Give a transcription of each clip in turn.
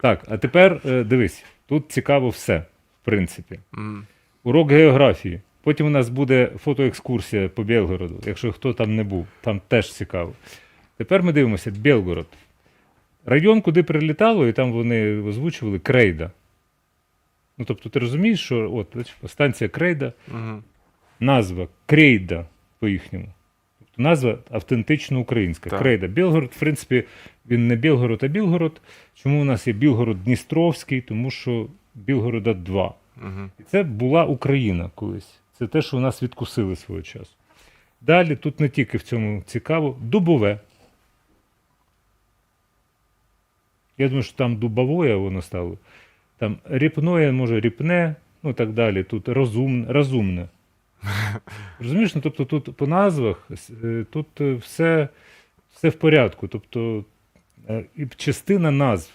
Так, а тепер е, дивись, тут цікаво все, в принципі. Мгм. Урок географії. Потім у нас буде фотоекскурсія по Білгороду, якщо хто там не був, там теж цікаво. Тепер ми дивимося Білгород. Район, куди прилітало, і там вони озвучували Крейда. Ну, тобто, ти розумієш, що от бачиш, станція Крейда, Мгм. назва Крейда по-їхньому. Назва автентично українська. Так. Крейда. Білгород, в принципі, він не Білгород, а Білгород. Чому у нас є Білгород Дністровський? Тому що Білгорода два. Мгм. І це була Україна колись. Це те, що у нас відкусили свого часу. Далі тут не тільки в цьому цікаво, дубове. Я думаю, що там дубовое воно стало. Там ріпноє, може, ріпне, ну так далі. Тут розум, розумне. Розумієш, ну, тобто тут по назвах е, тут е, все, все в порядку. Тобто е, і частина назв,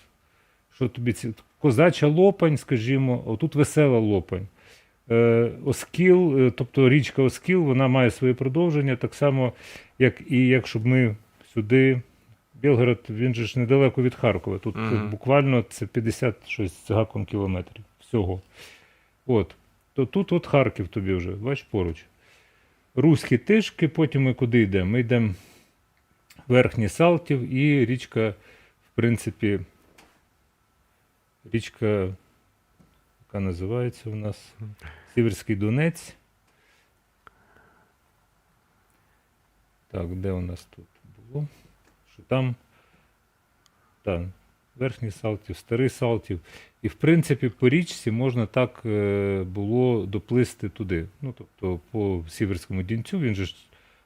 що тобі ці козача лопань, скажімо, отут весела лопань. Оскіл, тобто річка Оскіл, вона має своє продовження, так само, як і якщо б ми сюди. Білгород, він же ж недалеко від Харкова. Тут Мгм. е, буквально це 50 щось з гаком кілометрів всього. От. То тут от Харків тобі вже, бач поруч. Руські тишки, потім ми куди йдемо? Ми йдемо Верхній Салтів і річка, в принципі, річка, яка називається у нас Сіверський Донець. Так, де у нас тут було? Що там? Так, Верхній Салтів, Старий Салтів. І, в принципі, по річці можна так е, було доплисти туди. Ну, тобто, по Сіверському Дінцю, він же ж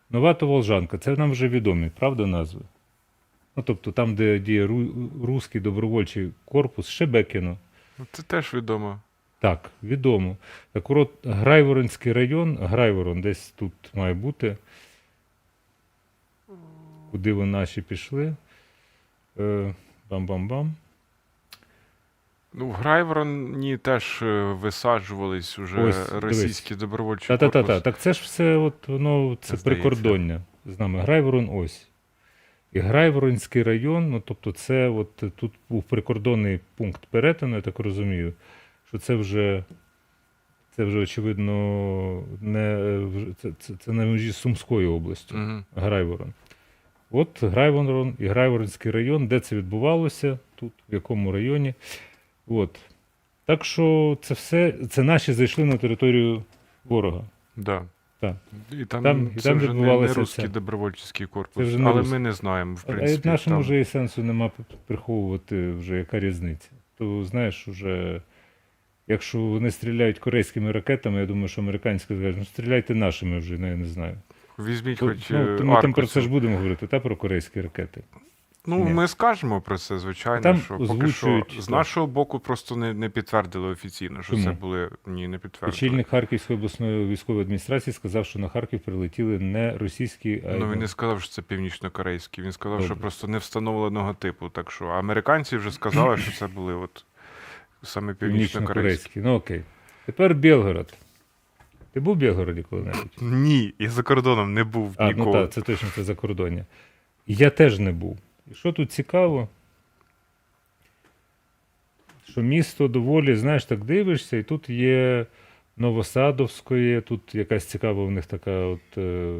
Новато Волжанка. Це нам вже відомі, правда, назви? Ну, тобто, там, де діє Ру- Руський добровольчий корпус, Шебекіно. Ну, Це теж відомо. Так, відомо. Так от Грайворонський район, Грайворон десь тут має бути. Куди ви наші пішли? Е, Бам-бам-бам. Ну, в Грайвороні теж е, висаджувались уже Ось, російські добровольчі Та-та-та-та. Так це ж все, от воно це Здається. прикордоння з нами. Грайворон ось. І Грайворонський район, ну тобто, це от тут був прикордонний пункт перетину, я так розумію, що це вже. Це вже, очевидно, не, е, це, це, це на межі з Сумською областю. Мгм. Грайворон. От Грайворон і Грайворонський район, де це відбувалося, тут, в якому районі. От. Так що це все, це наші зайшли на територію ворога. Да. Так. І там, Там- і це там вже не, не русський добровольчий корпус, але русський. ми не знаємо, в А принципі. нашому там. вже і сенсу нема приховувати вже яка різниця. То знаєш, уже, якщо вони стріляють корейськими ракетами, я думаю, що американські скажуть, ну стріляйте нашими вже, ну я не знаю. Візьміть хоч ну, е, ми там про це ж будемо говорити, та про корейські ракети. Ну, Ні. ми скажемо про це, звичайно, Там що поки що з нашого боку просто не, не підтвердили офіційно, що Чому? це були. Ні, не підтвердили. Очільник Харківської обласної військової адміністрації сказав, що на Харків прилетіли не російські, а Ну, він не сказав, що це північно-корейський. Він сказав, що просто не встановленого типу. Так що американці вже сказали, що це були от саме північно-корейські. північно-корейські. Ну окей. Тепер Білгород. Ти був в Білгороді коли-небудь? Ні, я за кордоном не був А, ніколи. ну так, це точно це закордоння. Я теж не був. І що тут цікаво? Що місто доволі, знаєш, так дивишся, і тут є Новосадовської, тут якась цікава у них така от е,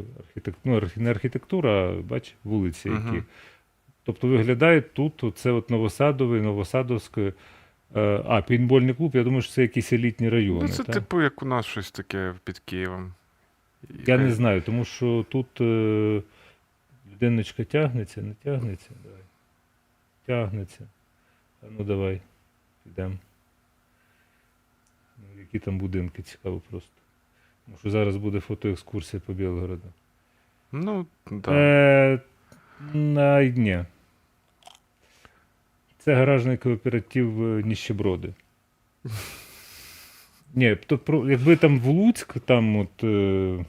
ну, не архітектура, а бач, вулиці, які. Мгм. Тобто виглядає тут, це от Новосадовий, Новосадовське. Е, а, пейнтбольний клуб, я думаю, що це якісь елітні райони. Ну, це так? типу, як у нас щось таке під Києвом. Я не знаю, тому що тут е, людиночка тягнеться, не тягнеться. Давай. Тягнеться. А ну давай, підемо. Ну, які там будинки, цікаво просто. Тому що зараз буде фотоекскурсія по Білгороду. Ну, так. Е, на, ні. Це гаражний кооператив е, Ніщеброди. Ні, то про, якби там в Луцьк, там от. Е,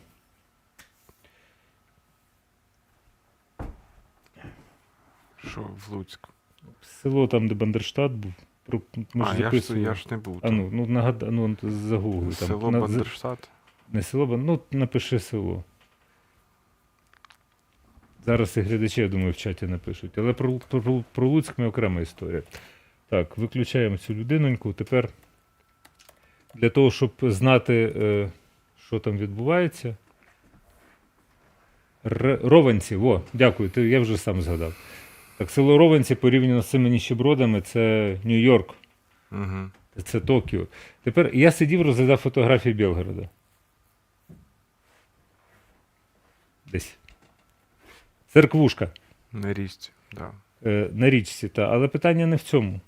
Що в Луцьку? село там, де Бандерштат був. Про, ми а, я ж, записували. я ж не був. А там. ну, ну, нагад... ну загугли. Там, Село на- Бандерштат. Не село, Бан- ну напиши село. Зараз і глядачі, я думаю, в чаті напишуть. Але про, про, про Луцьк ми окрема історія. Так, виключаємо цю людиноньку. Тепер для того, щоб знати, е, що там відбувається. Р- Рованці, во, дякую, ти, я вже сам згадав. Так, село Рованці порівняно з цими ніщебродами це Нью-Йорк, Угу. це Токіо. Тепер я сидів, розглядав фотографії Білгорода. Десь. Церквушка. На річці, да. Е, на річці, та. але питання не в цьому.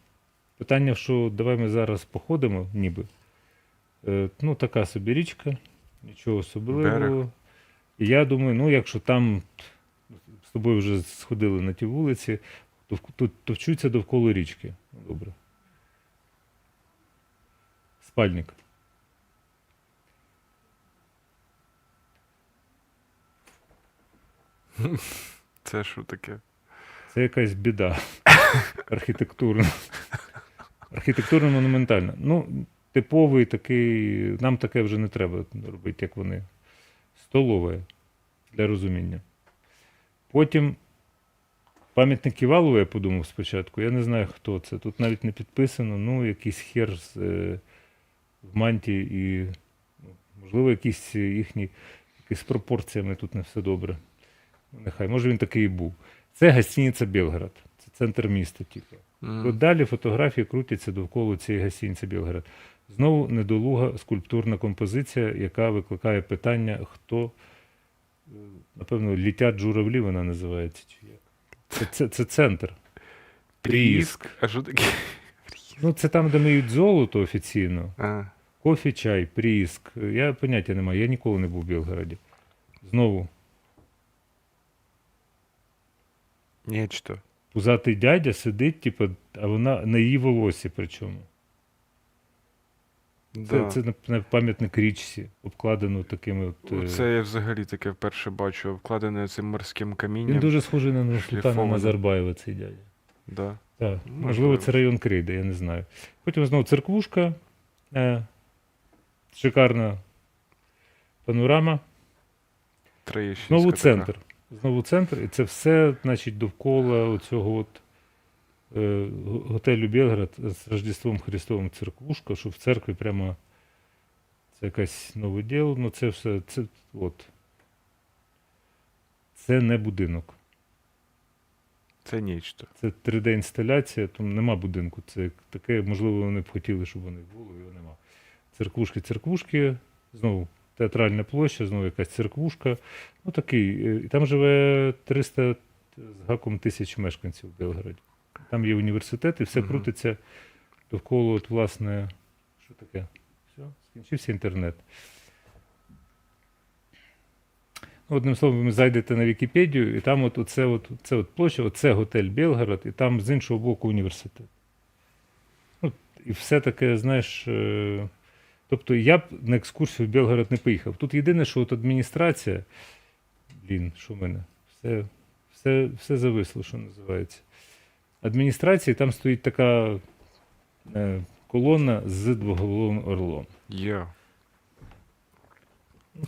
Питання, що давай ми зараз походимо, ніби. Е, ну, така собі річка, нічого особливого. Берег. І я думаю, ну, якщо там з тобою вже сходили на ті вулиці, то, вк- то, то вчуться довкола річки. Ну, Добре. Спальник. Це що таке? Це якась біда архітектурна. Архітектурно-монументальна. Ну, типовий такий, нам таке вже не треба робити, як вони. Столове для розуміння. Потім пам'ятник Ківалову я подумав спочатку. Я не знаю, хто це. Тут навіть не підписано. Ну, якийсь хер з, е, в мантії і, ну, можливо, якісь їхні з пропорціями тут не все добре. Ну, Нехай, може він такий і був. Це гостиниця Білград. Це центр міста, типу. М. От далі фотографії крутяться довкола цієї гостиниці Білград. Знову недолуга скульптурна композиція, яка викликає питання, хто, е, напевно, літять журавлі, вона називається. Чи як? Це, це, це центр. Пріск. А що таке? Ну, це там, де миють золото офіційно. А, Кофі, чай, пріск. Я поняття не маю, я ніколи не був в Білгороді. Знову нечто. пузатий дядя сидить, типу, а вона на її волосі причому. Це, Да. це на- на пам'ятник річці, обкладено такими от. е, Це я взагалі таке вперше бачу, вкладене цим морським камінням. Він дуже схожий на Нурсултана. Назарбаєва, цей дядя. Да. Так, Можливо. можливо, це район Крейда, я не знаю. Потім знову церквушка, е, шикарна панорама. Троєщинська Знову така. центр. Знову центр, і це все, значить, довкола оцього от, е, готелю Білград з Рождеством Христовим церквушка, що в церкві прямо це якась новоділ, ну це все, це от. Це не будинок. Це нечто. Це 3D-інсталяція, там нема будинку. Це таке, можливо, вони б хотіли, щоб вони було, його нема. Церквушки, церквушки, знову театральна площа, знову якась церквушка. Ну такий. е, Там живе 300 з гаком тисяч мешканців в Белгороді. Там є університет, і все крутиться довкола, от, власне, що таке? Все, скінчився інтернет. Ну, Одним словом, ви зайдете на Вікіпедію, і там от, оце, от, це от площа, оце готель Білгород, і там з іншого боку університет. Ну, і все таке, знаєш. Тобто я б на екскурсію в Білгород не поїхав. Тут єдине, що от адміністрація, блін, що в мене? Все, все, все зависло, що називається. Адміністрації там стоїть така е, колона з двоголовим орлом. Є.